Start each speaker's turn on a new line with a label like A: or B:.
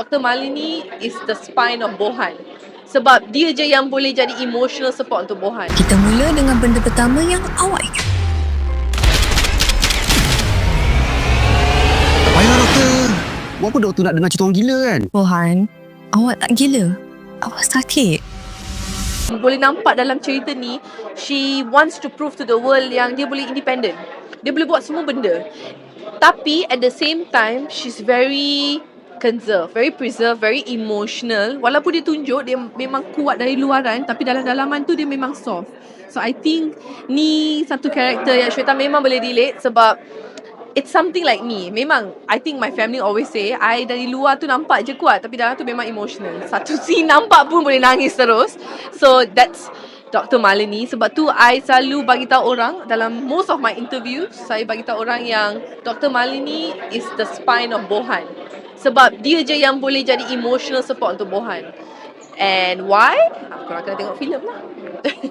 A: Dr. Malini is the spine of Bohan. Sebab dia je yang boleh jadi emotional support untuk Bohan.
B: Kita mula dengan benda pertama yang awak ingat.
C: Tak payah doktor. Buat apa doktor nak dengar cerita orang gila kan?
B: Bohan, awak tak gila. Awak sakit.
A: Boleh nampak dalam cerita ni, she wants to prove to the world yang dia boleh independent. Dia boleh buat semua benda. Tapi at the same time, she's very conserve, very preserve, very emotional. Walaupun dia tunjuk dia memang kuat dari luaran, tapi dalam dalaman tu dia memang soft. So I think ni satu karakter yang Shweta memang boleh relate sebab it's something like me. Memang I think my family always say I dari luar tu nampak je kuat tapi dalam tu memang emotional. Satu scene nampak pun boleh nangis terus. So that's Dr. Malini sebab tu I selalu bagi tahu orang dalam most of my interviews saya bagi tahu orang yang Dr. Malini is the spine of Bohan. Sebab dia je yang boleh jadi emotional support untuk Bohan. And why? Korang kena tengok filem lah.